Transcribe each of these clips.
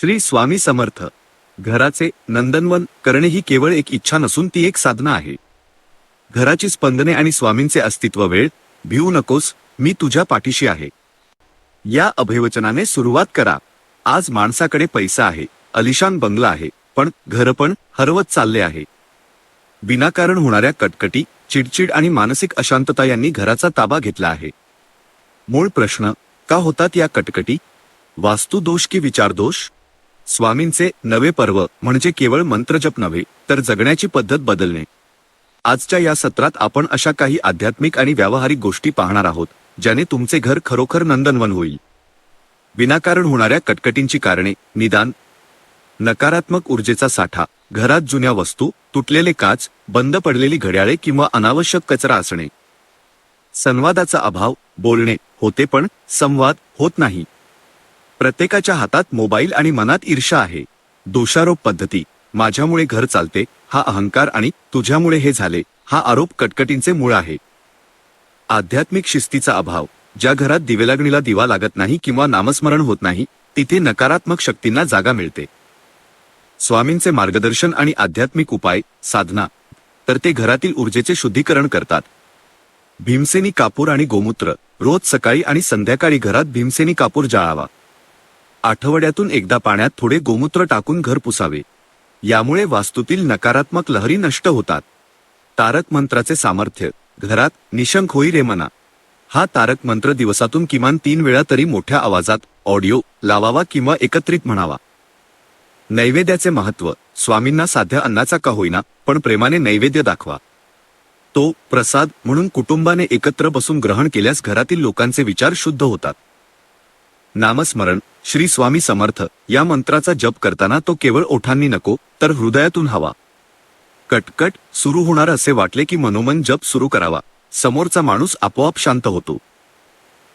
श्री स्वामी समर्थ. घराचे नंदनवन करणे ही केवळ एक इच्छा नसून ती एक साधना आहे. घराची स्पंदने आणि स्वामींचे अस्तित्व वेळ भिवू नकोस मी तुझ्या पाठीशी आहे. या अभिवचनाने सुरुवात करा. आज माणसाकडे पैसा आहे अलिशान बंगला आहे पण घर पण हरवत चालले आहे. विनाकारण होणाऱ्या कटकटी चिडचिड आणि मानसिक अशांतता यांनी घराचा ताबा घेतला आहे. मूळ प्रश्न का होतात या कटकटी? वास्तुदोष की विचारदोष? स्वामींचे नवे पर्व म्हणजे केवळ मंत्रजप नव्हे तर जगण्याची पद्धत बदलणे. आजच्या या सत्रात आपण अशा काही आध्यात्मिक आणि व्यावहारिक गोष्टी पाहणार आहोत ज्याने तुमचे घर खरोखर नंदनवन होईल. विनाकारण होणाऱ्या कटकटींची कारणे निदान. नकारात्मक ऊर्जेचा साठा घरात जुन्या वस्तू तुटलेले काच बंद पडलेली घड्याळे किंवा अनावश्यक कचरा असणे. संवादाचा अभाव बोलणे होते पण संवाद होत नाही. प्रत्येकाच्या हातात मोबाईल आणि मनात ईर्षा आहे. दोषारोप पद्धती. माझ्यामुळे घर चालते हा अहंकार आणि तुझ्यामुळे हे झाले हा आरोप कटकटींचे मूळ आहे. आध्यात्मिक शिस्तीचा अभाव. ज्या घरात दिवेलागणीला दिवा लागत नाही किंवा नामस्मरण होत नाही तिथे नकारात्मक शक्तींना जागा मिळते. स्वामींचे मार्गदर्शन आणि आध्यात्मिक उपाय साधना. तर ते घरातील ऊर्जेचे शुद्धीकरण करतात. भीमसेनी कापूर आणि गोमूत्र. रोज सकाळी आणि संध्याकाळी घरात भीमसेनी कापूर जाळावा. आठवड्यातून एकदा पाण्यात थोडे गोमूत्र टाकून घर पुसावे. यामुळे वास्तूतील नकारात्मक लहरी नष्ट होतात. तारक मंत्राचे सामर्थ्य घरात निशंक होई रे मना. हा तारक मंत्र दिवसातून किमान तीन वेळा तरी मोठ्या आवाजात ऑडिओ लावावा किंवा एकत्रित म्हणावा. नैवेद्याचे महत्त्व स्वामींना साध्या अन्नाचा का होईना पण प्रेमाने नैवेद्य दाखवा. तो प्रसाद म्हणून कुटुंबाने एकत्र बसून ग्रहण केल्यास घरातील लोकांचे विचार शुद्ध होतात. नामस्मरण श्री स्वामी समर्थ या मंत्राचा जप करताना तो केवळ ओठांनी नको तर हृदयातून हवा. कटकट सुरू होणार असे वाटले की मनोमन जप सुरू करावा. समोरचा माणूस आपोआप शांत होतो.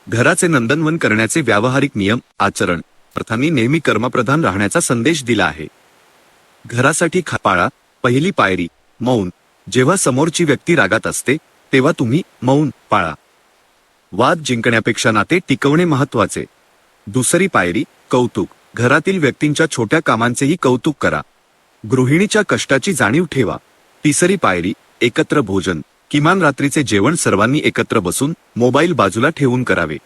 घराचे नंदनवन करण्याचे व्यावहारिक नियम आचरण अर्थांनी नेहमी कर्मप्रधान राहण्याचा संदेश दिला आहे. घरासाठी खपाळा पहिली पायरी मौन. जेव्हा समोरची व्यक्ती रागात असते तेव्हा तुम्ही मौन पाळा. वाद जिंकण्यापेक्षा नाते टिकवणे महत्त्वाचे दुसरी पायरी कौतुक. घरातील व्यक्तींच्या छोट्या कामांचेही कौतुक करा. गृहिणीच्या कष्टाची जाणीव ठेवा. तिसरी पायरी एकत्र भोजन. किमान रात्रीचे जेवण सर्वांनी एकत्र बसून मोबाईल बाजूला ठेवून करावे.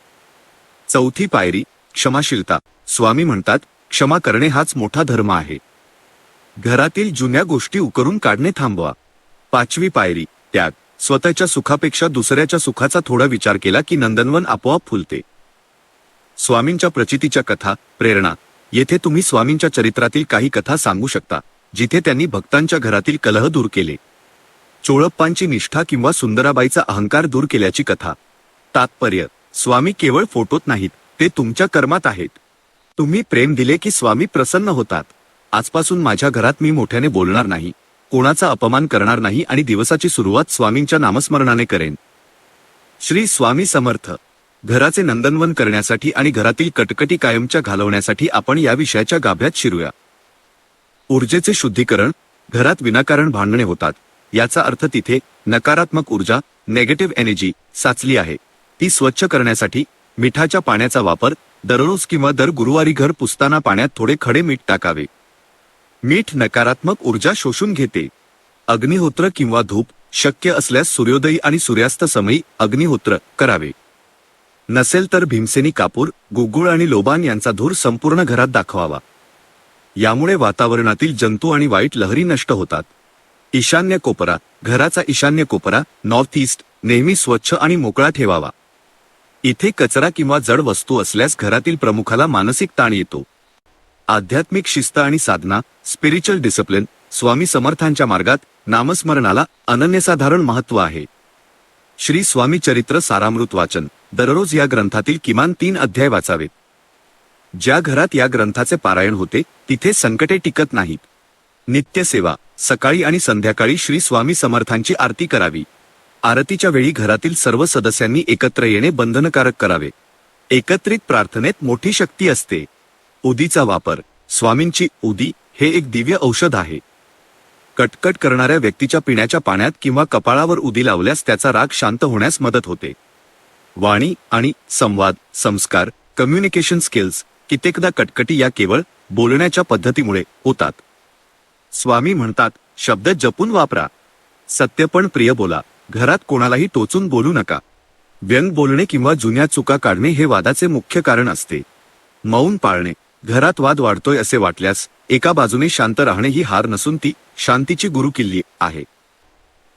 चौथी पायरी क्षमाशीलता. स्वामी म्हणतात क्षमा करणे हाच मोठा धर्म आहे. घरातील जुन्या गोष्टी उकरून काढणे थांबवा. पाचवी पायरी त्याग. स्वतःच्या सुखापेक्षा दुसऱ्याच्या सुखाचा थोडा विचार केला की नंदनवन आपोआप फुलते. स्वामींच्या प्रचितीच्या कथा प्रेरणा. येथे तुम्ही स्वामींच्या चरित्रातील काही कथा सांगू शकता जिथे त्यांनी भक्तांच्या घरातील कलह दूर केले. चोळप्पांची निष्ठा किंवा सुंदराबाईचा अहंकार दूर केल्याची कथा. तात्पर्य स्वामी केवळ फोटोत नाहीत ते तुमच्या कर्मात आहेत. तुम्ही प्रेम दिले की स्वामी प्रसन्न होतात. आजपासून माझ्या घरात मी मोठ्याने बोलणार नाही कोणाचा अपमान करणार नाही आणि दिवसाची सुरुवात स्वामींच्या नामस्मरणाने करेन. श्री स्वामी समर्थ. घराचे नंदनवन करण्यासाठी आणि घरातील कटकटी कायमच्या घालवण्यासाठी आपण या विषयाच्या गाभ्यात शिरूया. ऊर्जेचे शुद्धीकरण घरात विनाकारण भांडणे होतात. याचा अर्थ तिथे नकारात्मक ऊर्जा नेगेटिव्ह एनर्जी साचली आहे. ती स्वच्छ करण्यासाठी मिठाच्या पाण्याचा वापर दररोज किंवा दर गुरुवारी घर पुसताना पाण्यात थोडे खडे मीठ टाकावे. मीठ नकारात्मक ऊर्जा शोषून घेते. अग्निहोत्र किंवा धूप शक्य असल्यास सूर्योदयी आणि सूर्यास्त समयी अग्निहोत्र करावे. नसेल तर भीमसेनी कापूर गुगुळ आणि लोबान यांचा धूर संपूर्ण घरात दाखवावा. यामुळे वातावरणातील जंतू आणि वाईट लहरी नष्ट होतात. ईशान्य कोपरा घराचा ईशान्य कोपरा नॉर्थ ईस्ट नेहमी स्वच्छ आणि मोकळा ठेवावा. इथे कचरा किंवा जड वस्तू असल्यास घरातील प्रमुखाला मानसिक ताण येतो. आध्यात्मिक शिस्त आणि साधना स्पिरिच्युअल डिसिप्लिन स्वामी समर्थांच्या मार्गात नामस्मरणाला अनन्यसाधारण महत्त्व आहे. श्री स्वामी चरित्र सारामृत वाचन. दररोज या ग्रंथातील किमान तीन अध्याय वाचावेत. ज्या घरात या ग्रंथाचे पारायण होते तिथे संकटे टिकत नाहीत. नित्यसेवा सकाळी आणि संध्याकाळी श्री स्वामी समर्थांची आरती करावी. आरतीच्या वेळी घरातील सर्व सदस्यांनी एकत्र येणे बंधनकारक करावे. एकत्रित प्रार्थनेत मोठी शक्ती असते. उदीचा वापर. स्वामींची उदी हे एक दिव्य औषध आहे. कटकट करणाऱ्या व्यक्तीच्या पिण्याच्या पाण्यात किंवा कपाळावर उदी लावल्यास त्याचा राग शांत होण्यास मदत होते. वाणी आणि संवाद संस्कार कम्युनिकेशन स्किल्स कित्येकदा कटकटी या केवळ बोलण्याच्या पद्धतीमुळे होतात. स्वामी म्हणतात शब्द जपून वापरा. सत्य पण प्रिय बोला. घरात कोणालाही टोचून बोलू नका. व्यंग बोलणे किंवा जुन्या चुका काढणे हे वादाचे मुख्य कारण असते. मौन पाळणे घरात वाद वाढतोय असे वाटल्यास एका बाजूने शांत राहणे ही हार नसून ती शांतीची गुरुकिल्ली आहे.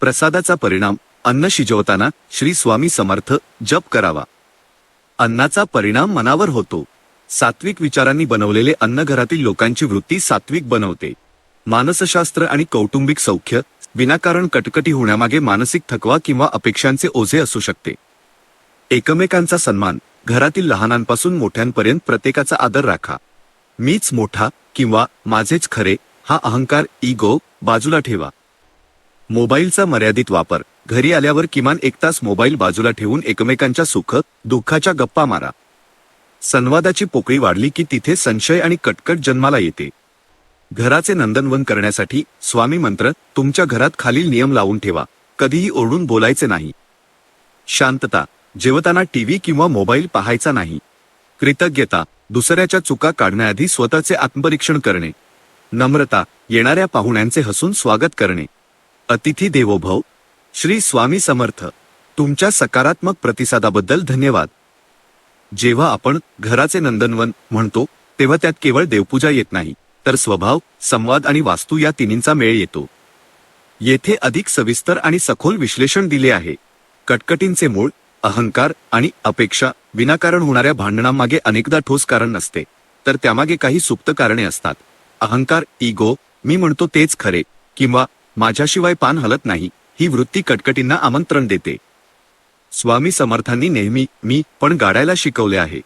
प्रसादाचा परिणाम अन्न शिजवताना श्री स्वामी समर्थ जप करावा. अन्नाचा परिणाम मनावर होतो. सात्विक विचारांनी बनवलेले अन्न घरातील लोकांची वृत्ती सात्विक बनवते. मानसशास्त्र आणि कौटुंबिक सौख्य विनाकारण कटकटी होण्यामागे मानसिक थकवा किंवा अपेक्षांचे ओझे असू शकते. एकमेकांचा सन्मान घरातील लहानांपासून मोठ्यांपर्यंत प्रत्येकाचा आदर राखा. मीच मोठा किंवा माझेच खरे हा अहंकार इगो बाजूला ठेवा. मोबाईलचा मर्यादित वापर. घरी आल्यावर किमान एक तास मोबाईल बाजूला ठेवून एकमेकांच्या सुख दुःखाच्या गप्पा मारा. संवादाची पोकळी वाढली की तिथे संशय आणि कटकट जन्माला येते. घराचे नंदनवन करण्यासाठी स्वामी मंत्र तुमच्या घरात खालील नियम लावून ठेवा. कधीही ओरडून बोलायचे नाही. शांतता. जेवताना टीव्ही किंवा मोबाईल पाहायचा नाही. कृतज्ञता. दुसऱ्याच्या चुका काढण्याआधी स्वतःचे आत्मपरीक्षण करणे. नम्रता येणाऱ्या पाहुण्यांचे हसून स्वागत करणे. अतिथी देवोभव. श्री स्वामी समर्थ. तुमच्या सकारात्मक प्रतिसादाबद्दल धन्यवाद. जेव्हा आपण घराचे नंदनवन म्हणतो तेव्हा त्यात केवळ देवपूजा येत नाही तर स्वभाव संवाद आणि वास्तू या तिन्हींचा मेळ येतो. येथे अधिक सविस्तर आणि सखोल विश्लेषण दिले आहे. कटकटींचे मूळ अहंकार आणि अपेक्षा विनाकारण होणाऱ्या भांडणांमागे अनेकदा ठोस कारण नसते. तर त्यामागे काही सुप्त कारणे असतात. अहंकार इगो मी म्हणतो तेच खरे किंवा माझ्याशिवाय पान हलत नाही ही वृत्ती कटकटींना आमंत्रण देते. स्वामी समर्थांनी नेहमी मी पण गाडायला शिकवले आहे.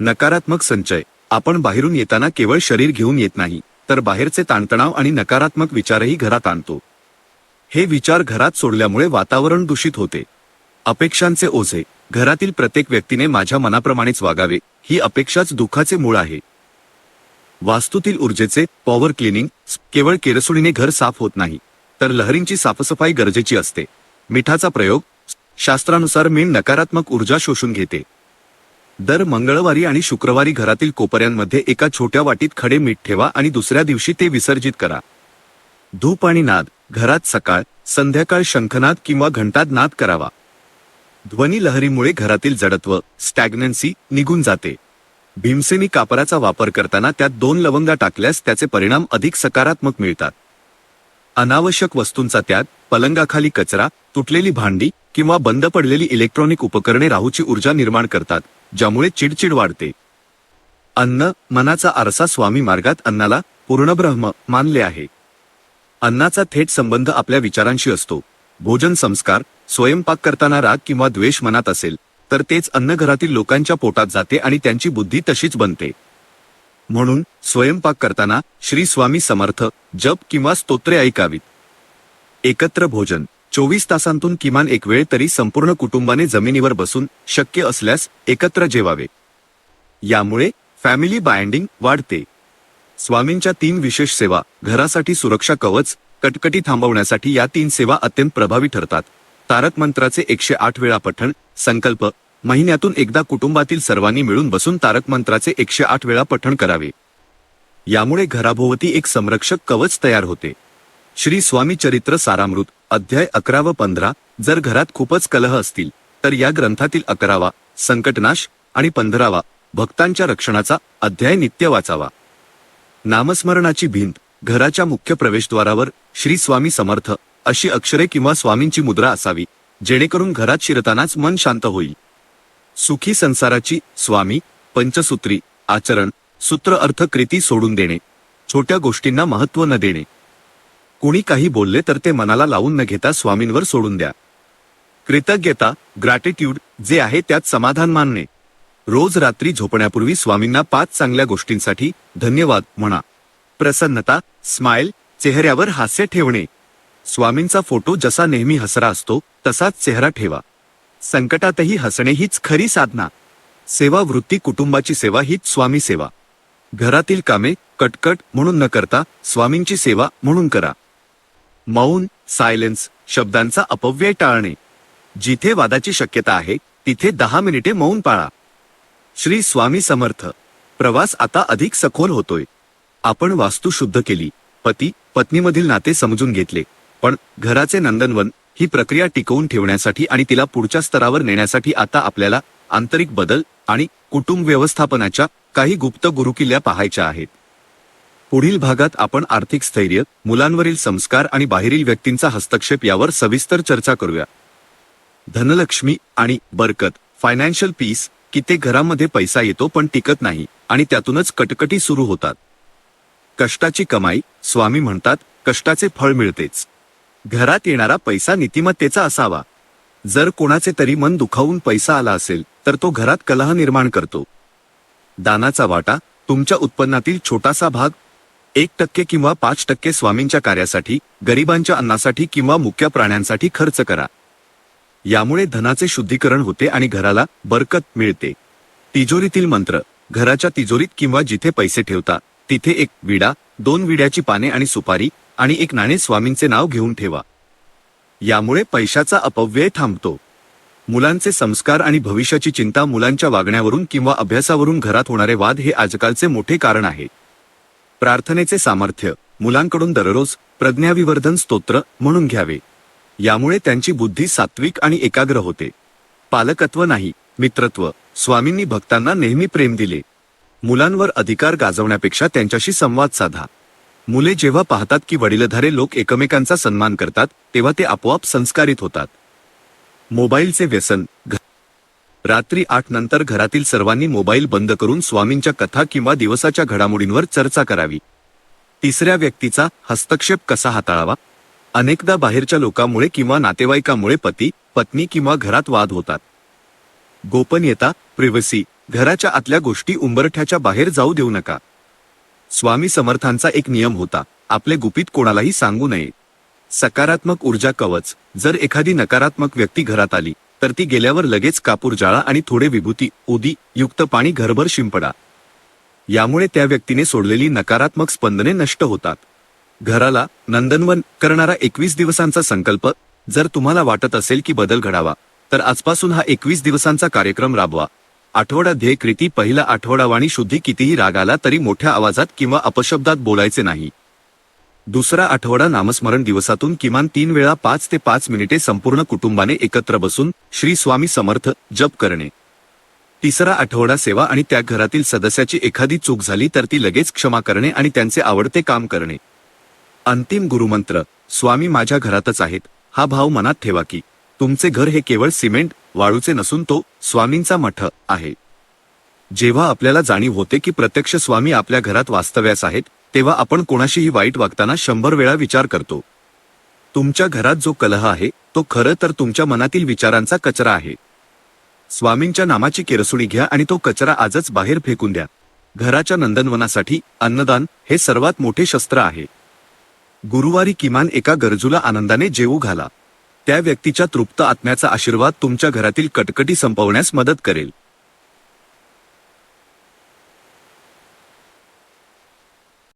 नकारात्मक संचय आपण बाहेरून येताना केवळ शरीर घेऊन येत नाही तर बाहेरचे ताणतणाव आणि नकारात्मक विचारही घरात आणतो. हे विचार घरात सोडल्यामुळे वातावरण दूषित होते. अपेक्षांचे ओझे घरातील प्रत्येक व्यक्तीने माझ्या मनाप्रमाणेच वागावे ही अपेक्षाच दुःखाचे मूळ आहे. वास्तूतील ऊर्जेचे पॉवर क्लिनिंग केवळ केरसुणीने घर साफ होत नाही तर लहरींची साफसफाई गरजेची असते. मिठाचा प्रयोग शास्त्रानुसार मीण नकारात्मक ऊर्जा शोषून घेते. दर मंगळवारी आणि शुक्रवारी घरातील कोपऱ्यांमध्ये एका छोट्या वाटीत खडे मीठ ठेवा आणि दुसऱ्या दिवशी ते विसर्जित करा. धूप आणि नाद घरात सकाळ संध्याकाळ शंखनाद किंवा घंटाद नाद करावा. ध्वनी लहरीमुळे घरातील जडत्व स्टॅग्नन्सी निघून जाते. भीमसेनी कापराचा वापर करताना त्यात दोन लवंगा टाकल्यास त्याचे परिणाम अधिक सकारात्मक मिळतात. अनावश्यक वस्तूंचा त्याग पलंगाखाली कचरा तुटलेली भांडी किंवा बंद पडलेली इलेक्ट्रॉनिक उपकरणे राहूची ऊर्जा निर्माण करतात ज्यामुळे चिडचिड वाढते. अन्न मनाचा आरसा स्वामी मार्गात अन्नाला पूर्णब्रह्म मानले आहे. अन्नाचा थेट संबंध आपल्या विचारांशी असतो. भोजन संस्कार स्वयंपाक करताना राग किंवा द्वेष मनात असेल तर तेच अन्न घरातील लोकांच्या पोटात जाते आणि त्यांची बुद्धी तशीच बनते. म्हणून स्वयंपाक करताना श्री स्वामी समर्थ जप किंवा स्तोत्रे ऐकावीत. एकत्र भोजन चोवीस तासांतून किमान एक वेळ तरी संपूर्ण कुटुंबाने जमिनीवर बसून शक्य असल्यास एकत्र जेवावे. यामुळे फॅमिली बाइंडिंग वाढते. स्वामींच्या तीन विशेष सेवा घरासाठी सुरक्षा कवच कटकटी थांबवण्यासाठी या तीन सेवा अत्यंत प्रभावी ठरतात. तारक मंत्राचे एकशे आठ वेळा पठण संकल्प महिन्यातून एकदा कुटुंबातील सर्वांनी मिळून बसून तारक मंत्राचे एकशे आठ वेळा पठण करावे. यामुळे घराभोवती एक संरक्षक कवच तयार होते. श्री स्वामी चरित्र सारामृत अध्याय अकरा व पंधरा जर घरात खूपच कलह असतील तर या ग्रंथातील अकरावा संकटनाश आणि पंधरावा भक्तांच्या रक्षणाचा अध्याय नित्य वाचावा. नामस्मरणाची भिंत घराच्या मुख्य प्रवेशद्वारावर श्री स्वामी समर्थ अशी अक्षरे किंवा स्वामींची मुद्रा असावी जेणेकरून घरात शिरतानाच मन शांत होईल. सुखी संसाराची स्वामी पंचसूत्री आचरण सूत्र अर्थ कृती सोडून देणे छोट्या गोष्टींना महत्त्व न देणे. कुणी काही बोलले तर ते मनाला लावून न घेता स्वामींवर सोडून द्या. कृतज्ञता ग्रॅटिट्यूड जे आहे त्यात समाधान मानणे. रोज रात्री झोपण्यापूर्वी स्वामींना पाच चांगल्या गोष्टींसाठी धन्यवाद म्हणा. प्रसन्नता स्माइल चेहऱ्यावर हास्य ठेवणे. स्वामींचा फोटो जसा नेहमी हसरा असतो तसाच चेहरा ठेवा. संकटातही हसणे हीच खरी साधना. सेवा वृत्ती कुटुंबाची सेवा हीच स्वामी सेवा. घरातील कामे कटकट म्हणून न करता स्वामींची सेवा म्हणून करा. मौन सायलेन्स शब्दांचा अपव्यय टाळणे. जिथे वादाची शक्यता आहे तिथे दहा मिनिटे मौन पाळा. श्री स्वामी समर्थ. प्रवास आता अधिक सखोल होतोय. आपण वास्तू शुद्ध केली. पती पत्नीमधील नाते समजून घेतले. पण घराचे नंदनवन ही प्रक्रिया टिकवून ठेवण्यासाठी आणि तिला पुढच्या स्तरावर नेण्यासाठी आता आपल्याला आंतरिक बदल आणि कुटुंब व्यवस्थापनाच्या काही गुप्त गुरुकिल्ल्या पाहायच्या आहेत. पुढील भागात आपण आर्थिक स्थैर्य मुलांवरील संस्कार आणि बाहेरील व्यक्तींचा हस्तक्षेप यावर सविस्तर चर्चा करूया. धनलक्ष्मी आणि बरकत फायनान्शियल पीस कित्येक घरामध्ये पैसा येतो पण टिकत नाही आणि त्यातूनच कटकटी सुरू होतात. कष्टाची कमाई स्वामी म्हणतात कष्टाचे फळ मिळतेच. घरात येणारा पैसा नीतिमत्तेचा असावा. जर कोणाचे तरी मन दुखावून पैसा आला असेल तर तो घरात कलह निर्माण करतो. दानाचा वाटा तुमच्या उत्पन्नातील छोटासा भाग एक टक्के किंवा पाच टक्के स्वामींच्या कार्यासाठी गरिबांच्या अन्नासाठी किंवा मुक्या प्राण्यांसाठी खर्च करा. यामुळे धनाचे शुद्धीकरण होते आणि घराला बरकत मिळते. तिजोरीतील मंत्र घराच्या तिजोरीत किंवा जिथे पैसे ठेवता तिथे एक विडा दोन विड्याची पाने आणि सुपारी आणि एक नाणे स्वामींचे नाव घेऊन ठेवा. यामुळे पैशाचा अपव्यय थांबतो. मुलांचे संस्कार आणि भविष्याची चिंता मुलांच्या वागण्यावरून किंवा अभ्यासावरून घरात होणारे वाद हे आजकालचे मोठे कारण आहे. प्रार्थनेचे सामर्थ्य मुलांकडून दररोज प्रज्ञाविवर्धन स्तोत्र म्हणून घ्यावे. यामुळे त्यांची बुद्धी सात्विक आणि एकाग्र होते. पालकत्व नाही मित्रत्व स्वामींनी भक्तांना नेहमी प्रेम दिले. मुलांवर अधिकार गाजवण्यापेक्षा त्यांच्याशी संवाद साधा. मुले जेव्हा पाहतात की वडीलधारे लोक एकमेकांचा सन्मान करतात तेव्हा ते आपोआप संस्कारित होतात. मोबाईलचे व्यसन. रात्री आठ नंतर घरातील सर्वांनी मोबाईल बंद करून स्वामींच्या कथा किंवा दिवसाच्या घडामोडींवर चर्चा करावी. तिसऱ्या व्यक्तीचा हस्तक्षेप कसा हाताळावा? अनेकदा बाहेरच्या लोकांमुळे किंवा नातेवाईकामुळे पती पत्नी किंवा घरात वाद होतात. गोपनीयता प्रिव्हसी घराच्या आतल्या गोष्टी उंबरठ्याच्या बाहेर जाऊ देऊ नका. स्वामी समर्थांचा एक नियम होता आपले गुपित कोणालाही सांगू नये. सकारात्मक ऊर्जा कवच जर एखादी नकारात्मक व्यक्ती घरात आली तर ती गेल्यावर लगेच कापूर जाळा आणि थोडे विभूती उदी युक्त पाणी घरभर शिंपडा. यामुळे त्या व्यक्तीने सोडलेली नकारात्मक स्पंदने नष्ट होतात. घराला नंदनवन करणारा एकवीस दिवसांचा संकल्प जर तुम्हाला वाटत असेल की बदल घडावा तर आजपासून हा एकवीस दिवसांचा कार्यक्रम राबवा. आठवडा ध्येयकृती पहिला आठवडावाणी शुद्धी कितीही राग आला तरी मोठ्या आवाजात किंवा अपशब्दात बोलायचे नाही. दुसरा आठवडा नामस्मरण दिवसातून किमान तीन वेळा पाच ते पाच मिनिटे संपूर्ण कुटुंबाने एकत्र बसून श्री स्वामी समर्थ जप करणे. तिसरा आठवडा सेवा आणि त्या घरातील सदस्याची एखादी चूक झाली तर ती लगेच क्षमा करणे आणि त्यांचे आवडते काम करणे. अंतिम गुरुमंत्र स्वामी माझ्या घरातच आहेत हा भाव मनात ठेवा की तुमचे घर हे केवळ सिमेंट वाळूचे नसून तो स्वामींचा मठ आहे. जेव्हा आपल्याला जाणीव होते की प्रत्यक्ष स्वामी आपल्या घरात वास्तव्यास आहेत तेव्हा आपण कोणाशीही वाईट वागताना शंभर वेळा विचार करतो. तुमच्या घरात जो कलह आहे तो खरं तर तुमच्या मनातील विचारांचा कचरा आहे. स्वामींच्या नामाची केरसुणी घ्या आणि तो कचरा आजच बाहेर फेकून द्या. घराच्या नंदनवनासाठी अन्नदान हे सर्वात मोठे शस्त्र आहे. गुरुवारी किमान एका गरजूला आनंदाने जेवू घाला. त्या व्यक्तीच्या तृप्त आत्म्याचा आशीर्वाद तुमच्या घरातील कटकटी संपवण्यास मदत करेल.